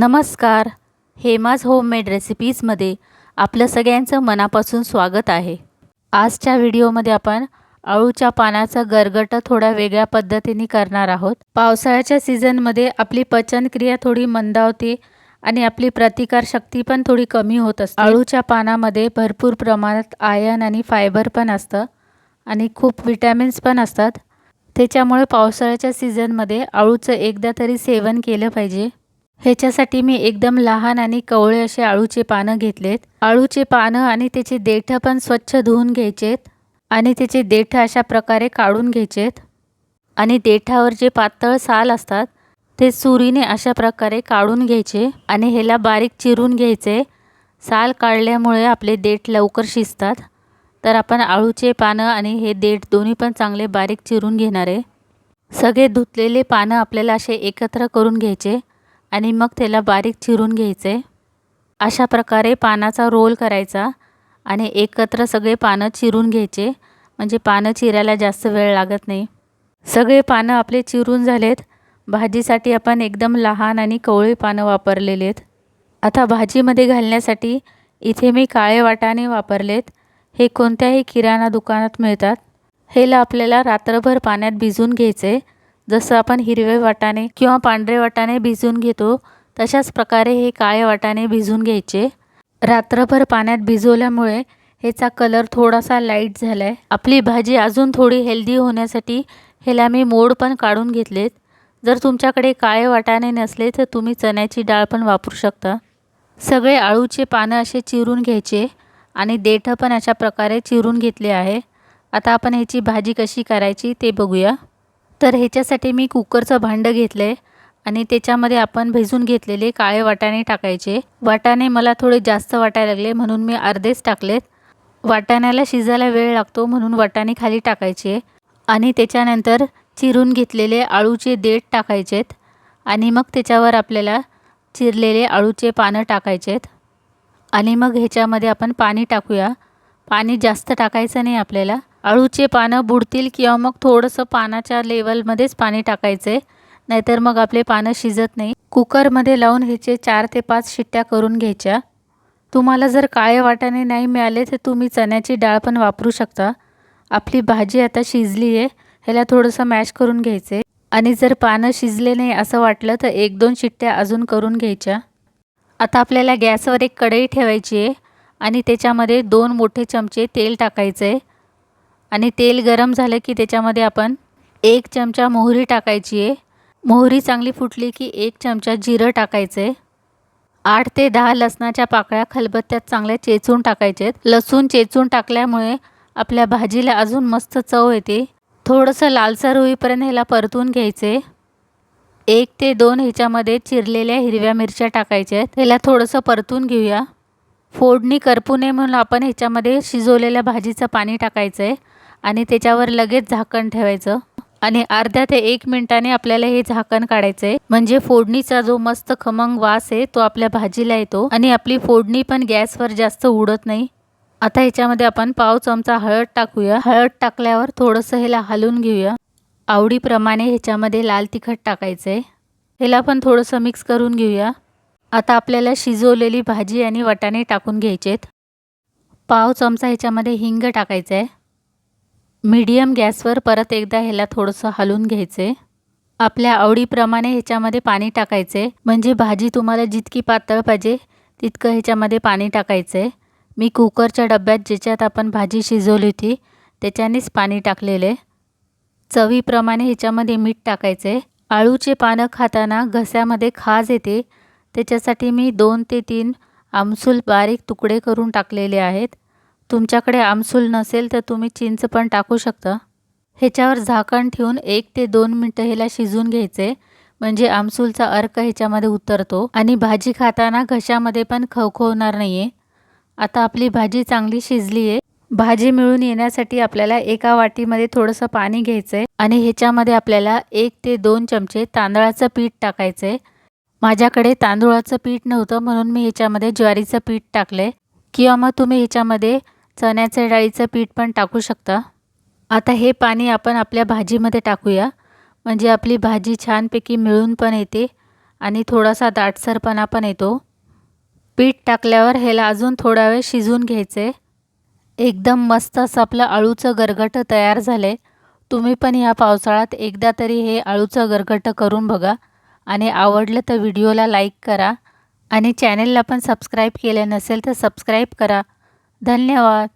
नमस्कार. हेमाज होममेड रेसिपीजमध्ये आपलं सगळ्यांचं मनापासून स्वागत आहे. आजच्या व्हिडिओमध्ये आपण अळूच्या पानाचा गरगट थोड्या वेगळ्या पद्धतीने करणार आहोत. पावसाळ्याच्या सीझनमध्ये आपली पचनक्रिया थोडी मंदावते आणि आपली प्रतिकारशक्ती पण थोडी कमी होत असते. अळूच्या पानामध्ये भरपूर प्रमाणात आयन आणि फायबर पण असतं आणि खूप विटॅमिन्स पण असतात. त्याच्यामुळे पावसाळ्याच्या सीझनमध्ये अळूचं एकदा तरी सेवन केलं पाहिजे. ह्याच्यासाठी मी एकदम लहान आणि कवळे असे आळूचे पानं घेतलेत. आळूचे पानं आणि त्याचे देठं पण स्वच्छ धुवून घ्यायचेत आणि त्याचे देठं अशा प्रकारे काढून घ्यायचेत. आणि देठावर जे पातळ साल असतात ते सुरीने अशा प्रकारे काढून घ्यायचे आणि ह्याला बारीक चिरून घ्यायचे. साल काढल्यामुळे आपले देठ लवकर शिजतात. तर आपण आळूचे पानं आणि हे देठ दोन्ही पण चांगले बारीक चिरून घेणार. आहे सगळे धुतलेले पानं आपल्याला असे एकत्र करून घ्यायचे. आणि मग त्याला बारीक चिरून घ्यायचे. अशा प्रकारे पानाचा रोल करायचा आणि एकत्र सगळे पानं चिरून घ्यायचे. म्हणजे पानं चिरायला जास्त वेळ लागत नाही. सगळे पानं आपले चिरून झालेत. भाजीसाठी आपण एकदम लहान आणि कवळी पानं वापरलेले आहेत आता भाजीमध्ये घालण्यासाठी इथे मी काळे वाटाणे वापरलेत. हे कोणत्याही किराणा दुकानात मिळतात. हेला आपल्याला रात्रभर पाण्यात भिजून घ्यायचे. जसं आपण हिरवे वाटाणे किंवा पांढरे वाटाणे भिजून घेतो तशाच प्रकारे हे काळे वाटाणे भिजून घ्यायचे. रात्रभर पाण्यात भिजवल्यामुळे ह्याचा कलर थोडासा लाइट झाला आहे आपली भाजी अजून थोडी हेल्दी होण्यासाठी ह्याला मी मोड पण काढून घेतलेत. जर तुमच्याकडे काळे वाटाणे नसले तर तुम्ही चण्याची डाळ पण वापरू शकता. सगळे आळूचे पानं असे चिरून घ्यायचे आणि देठं पण अशा प्रकारे चिरून घेतले आहे. आता आपण ह्याची भाजी कशी करायची ते बघूया. तर ह्याच्यासाठी मी कुकरचं भांडं घेतलं आहे आणि त्याच्यामध्ये आपण भिजून घेतलेले काळे वाटाणे टाकायचे. वाटाणे मला थोडे जास्त वाटायला लागले म्हणून मी अर्धेच टाकलेत. वाटाण्याला शिजायला वेळ लागतो म्हणून वाटाणे खाली टाकायचे. आणि त्याच्यानंतर चिरून घेतलेले आळूचे देठ टाकायचेत. आणि मग त्याच्यावर आपल्याला चिरलेले आळूचे पानं टाकायचेत. आणि मग ह्याच्यामध्ये आपण पाणी टाकूया. पाणी जास्त टाकायचं नाही आपल्याला. अळूचे पानं बुडतील किंवा मग थोडंसं पानाच्या लेवलमध्येच पाणी टाकायचं आहे नाहीतर मग आपले पानं शिजत नाही. कुकरमध्ये लावून ह्याचे चार ते पाच शिट्ट्या करून घ्यायच्या. तुम्हाला जर काळे वाटाणे नाही मिळाले तर तुम्ही चण्याची डाळ पण वापरू शकता. आपली भाजी आता शिजली आहे ह्याला थोडंसं मॅश करून घ्यायचे. आणि जर पानं शिजले नाही असं वाटलं तर एक दोन शिट्ट्या अजून करून घ्यायच्या. आता आपल्याला गॅसवर एक कढई ठेवायची आहे आणि त्याच्यामध्ये दोन मोठे चमचे तेल टाकायचं आहे आणि तेल गरम झालं की त्याच्यामध्ये आपण एक चमचा मोहरी टाकायची आहे. मोहरी चांगली फुटली की एक चमचा जिरं टाकायचं आहे. आठ ते दहा लसणाच्या पाकळ्या खलबत्त्यात चांगल्या चेचून टाकायचे आहेत. लसूण चेचून टाकल्यामुळे आपल्या भाजीला अजून मस्त चव येते. थोडंसं लालसर होईपर्यंत ह्याला परतून घ्यायचे. एक ते दोन ह्याच्यामध्ये चिरलेल्या हिरव्या मिरच्या टाकायच्या आहेत. ह्याला थोडंसं परतून घेऊया. फोडणी करपू नये म्हणून आपण ह्याच्यामध्ये शिजवलेल्या भाजीचं पाणी टाकायचं आहे. आणि त्याच्यावर लगेच झाकण ठेवायचं. आणि अर्ध्या ते एक मिनिटाने आपल्याला हे झाकण काढायचं आहे म्हणजे फोडणीचा जो मस्त खमंग वास आहे तो आपल्या भाजीला येतो. आणि आपली फोडणी पण गॅसवर जास्त उडत नाही. आता ह्याच्यामध्ये आपण पाव चमचा हळद टाकूया. हळद टाकल्यावर थोडंसं ह्याला हलवून घेऊया. आवडीप्रमाणे ह्याच्यामध्ये लाल तिखट टाकायचं आहे ह्याला पण थोडंसं मिक्स करून घेऊया. आता आपल्याला शिजवलेली भाजी आणि वटाणे टाकून घ्यायचेत. पाव चमचा ह्याच्यामध्ये हिंग टाकायचं आहे मीडियम गॅसवर परत एकदा ह्याला थोडंसं हलवून घ्यायचे. आपल्या आवडीप्रमाणे ह्याच्यामध्ये पाणी टाकायचे. म्हणजे भाजी तुम्हाला जितकी पातळ पाहिजे तितकं ह्याच्यामध्ये पाणी टाकायचं. आहे मी कुकरच्या डब्यात ज्याच्यात आपण भाजी शिजवली होती त्याच्यानेच पाणी टाकलेले. चवीप्रमाणे ह्याच्यामध्ये मीठ टाकायचे. आळूचे पानं खाताना घस्यामध्ये खाज येते. त्याच्यासाठी मी दोन ते तीन आमसूल बारीक तुकडे करून टाकलेले आहेत. तुमच्याकडे आमसूल नसेल तर तुम्ही चिंच पण टाकू शकता. ह्याच्यावर झाकण ठेवून एक ते दोन मिनटं ह्याला शिजून घ्यायचे. म्हणजे आमसूलचा अर्क ह्याच्यामध्ये उतरतो. आणि भाजी खाताना घशामध्ये पण खवखवणार नाही आहे आता आपली भाजी चांगली शिजली आहे भाजी मिळून येण्यासाठी आपल्याला एका वाटीमध्ये थोडंसं पाणी घ्यायचं आहे आणि ह्याच्यामध्ये आपल्याला एक ते दोन चमचे तांदळाचं पीठ टाकायचं आहे माझ्याकडे तांदूळाचं पीठ नव्हतं म्हणून मी ह्याच्यामध्ये ज्वारीचं पीठ टाकलं आहे किंवा मग तुम्ही ह्याच्यामध्ये चण्याच्या डाळीचं पीठ पण टाकू शकता. आता हे पाणी आपण आपल्या भाजीमध्ये टाकूया. म्हणजे आपली भाजी छानपैकी मिळून पण येते आणि थोडासा दाटसरपणा पण येतो. पीठ टाकल्यावर ह्याला अजून थोडा वेळ शिजवून घ्यायचे. एकदम मस्त असं आपलं अळूचं गरगटं तयार झालं आहे तुम्ही पण ह्या पावसाळ्यात एकदा तरी हे अळूचं गरगटं करून बघा आणि आवडलं तर व्हिडिओला लाईक करा आणि चॅनेलला पण सबस्क्राईब केलं नसेल तर सबस्क्राईब करा. धन्यवाद.